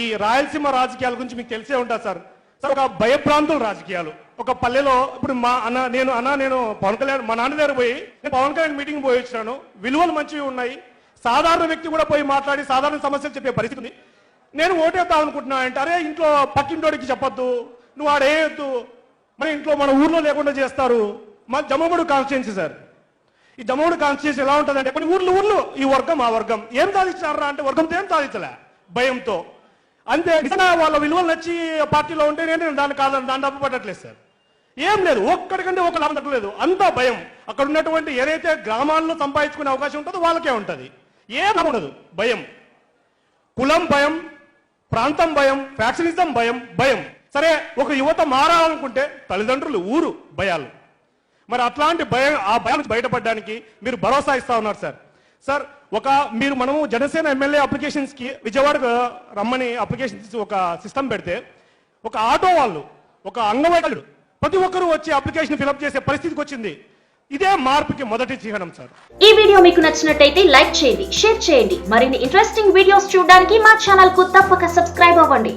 ఈ రాయలసీమ రాజకీయాల గురించి మీకు తెలిసే ఉంటుంది సార్. సార్ ఒక భయభ్రాంతుల రాజకీయాలు. ఒక పల్లెలో ఇప్పుడు మా అన్న నేను అన్న నేను పవన్ కళ్యాణ్ మా నాన్న దగ్గర పోయి నేను పవన్ కళ్యాణ్ మీటింగ్ పోయి వచ్చినాను. విలువలు మంచివి ఉన్నాయి. సాధారణ వ్యక్తి కూడా పోయి మాట్లాడి సాధారణ సమస్యలు చెప్పే పరిస్థితి ఉంది. నేను ఓటేద్దాం అనుకుంటున్నా అంటే అరే ఇంట్లో పక్కింటోడికి చెప్పొద్దు. నువ్వు ఆడేయొద్దు మరి ఇంట్లో మన ఊర్లో లేకుండా చేస్తారు. మా జమ్మగుడు కాన్స్టిట్యున్సీ సార్. ఈ దమోడు కాన్స్టిట్యూషన్ ఎలా ఉంటుందంటే కొన్ని ఊర్లు ఊర్లు ఈ వర్గం ఆ వర్గం. ఏం సాధించారా అంటే వర్గంతో ఏం సాధించలే? భయంతో. అంతే నిజంగా వాళ్ళ విలువలు నచ్చి పార్టీలో ఉంటే నేను దాన్ని కాదని దాన్ని డబ్బు పట్టట్లేదు సార్. ఏం లేదు ఒక్కడికంటే ఒక లాభం లేదు అంతా భయం. అక్కడ ఉన్నటువంటి ఏదైతే గ్రామాల్లో సంపాదించుకునే అవకాశం ఉంటుందో వాళ్ళకే ఉంటుంది. ఏం ఉండదు. భయం. కులం భయం ప్రాంతం భయం ఫ్యాక్షనిజం భయం భయం. సరే ఒక యువత మారాలనుకుంటే తల్లిదండ్రులు ఊరు భయాలు. మరి అట్లాంటి భయం ఆ భయం నుంచి బయటపడడానికి మీరు భరోసా ఇస్తా ఉన్నారు సార్. సార్ ఒక మీరు మనము జనసేన ఎమ్మెల్యే అప్లికేషన్స్కి విజయవాడకు రమ్మని అప్లికేషన్స్ ఒక సిస్టమ్ పెడితే ఒక ఆటో వాళ్ళు ఒక అంగవైకల్యుడు ప్రతి ఒక్కరూ వచ్చి అప్లికేషన్ ఫిలప్ చేసే పరిస్థితికి వచ్చింది. ఇదే మార్పుకి మొదటి చిహ్నం సార్. ఈ వీడియో మీకు నచ్చినట్టయితే లైక్ చేయండి షేర్ చేయండి. మరిన్ని ఇంట్రెస్టింగ్ వీడియోస్ చూడడానికి మా ఛానల్కు తప్పక సబ్స్క్రైబ్ అవ్వండి.